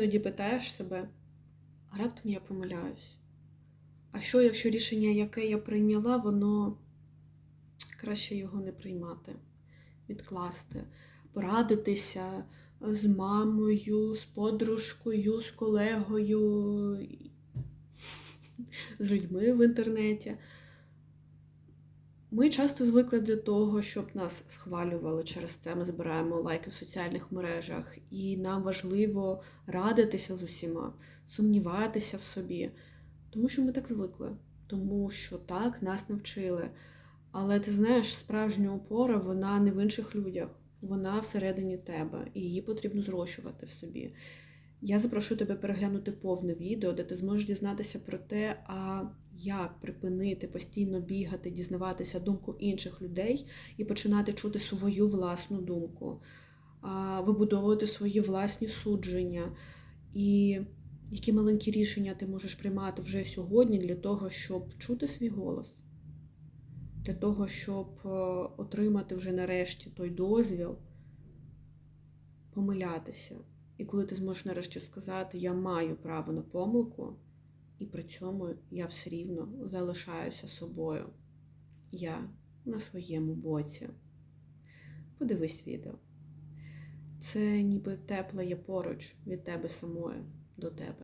Іноді питаєш себе, а раптом я помиляюсь. А що, якщо рішення, яке я прийняла, воно краще його не приймати, відкласти, порадитися з мамою, з подружкою, з колегою, з людьми в інтернеті. Ми часто звикли до того, щоб нас схвалювали через це. Ми збираємо лайки в соціальних мережах, і нам важливо радитися з усіма, сумніватися в собі, тому що ми так звикли, тому що так нас навчили. Але ти знаєш, справжня опора вона не в інших людях, вона всередині тебе, і її потрібно зрощувати в собі. Я запрошую тебе переглянути повне відео, де ти зможеш дізнатися про те, а як припинити постійно бігати, дізнаватися думку інших людей і починати чути свою власну думку, вибудовувати свої власні судження, і які маленькі рішення ти можеш приймати вже сьогодні для того, щоб чути свій голос, для того, щоб е, отримати вже нарешті той дозвіл помилятися. І коли ти зможеш нарешті сказати, я маю право на помилку, і при цьому я все рівно залишаюся собою. Я на своєму боці. Подивись відео. Це ніби тепла є поруч від тебе самої до тебе.